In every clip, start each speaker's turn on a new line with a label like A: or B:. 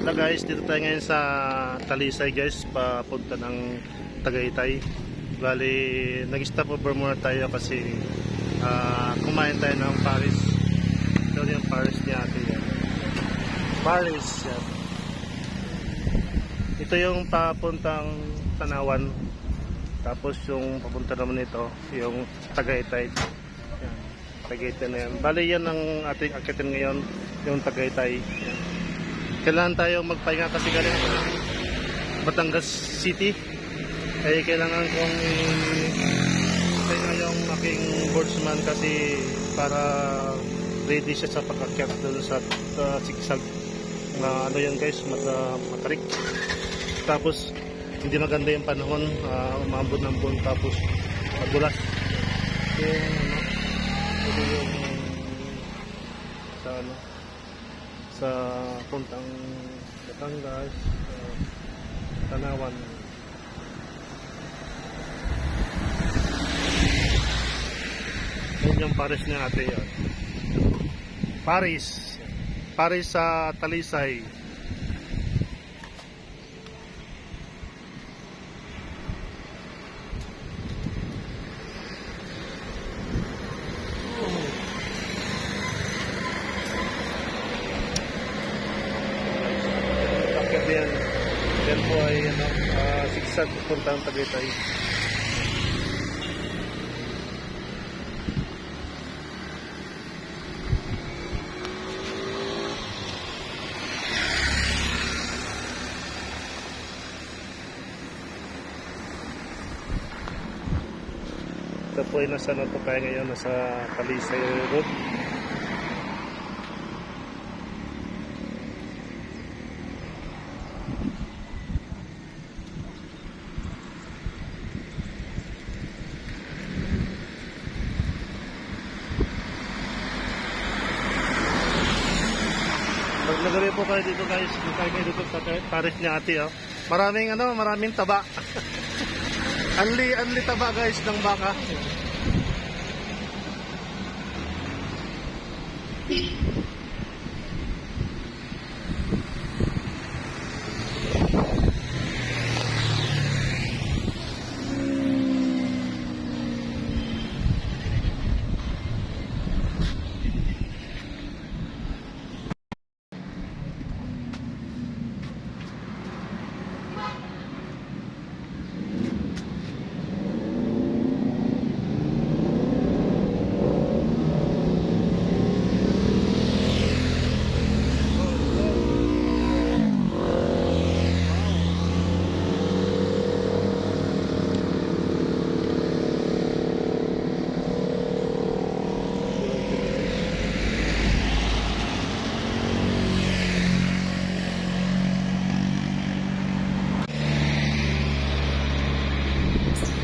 A: Hello guys, dito tayo ngayon sa Talisay guys, papunta ng Tagaytay. Bali, nag-stop over muna tayo kasi ah, kumain tayo ng Paris. Ito yung Paris ni ate. Paris yan. Ito yung papuntang Tanawan. Tapos yung papunta naman ito, yung Tagaytay. Yan. Tagaytay na yan. Bali yan ang ating akitin ngayon, yung Tagaytay. Yan kailangan tayong magpahinga kasi galing Batangas City. Ay kailangan kong pahinga yung aking boardsman kasi para ready siya sa pagkakyat doon sa uh, sigsag. Na ano yan guys mat, uh, matarik. Tapos hindi maganda yung panahon. Uh, ng buwan tapos magulas yung ano ito yung sa ano sa puntang Batangas, uh, Tanawan. Yan yung Paris ni ate yan. Paris. Paris sa Talisay. Akit yan. Yan po ay ano, uh, sigsag puntang Tagaytay. Ito po ay nasa ano po tayo ngayon, nasa Talisay Road. Pag nagabi po kayo dito guys, kung kayo kayo dito sa Paris ni ate oh. Maraming ano, maraming taba. anli, anli taba guys ng baka.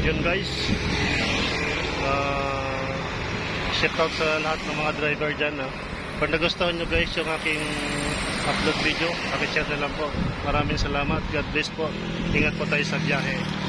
A: Yun guys. Uh, shout out sa lahat ng mga driver dyan. ah. Kung nagustuhan nyo guys yung aking upload video, pakishare na lang po. Maraming salamat. God bless po. Ingat po tayo sa biyahe.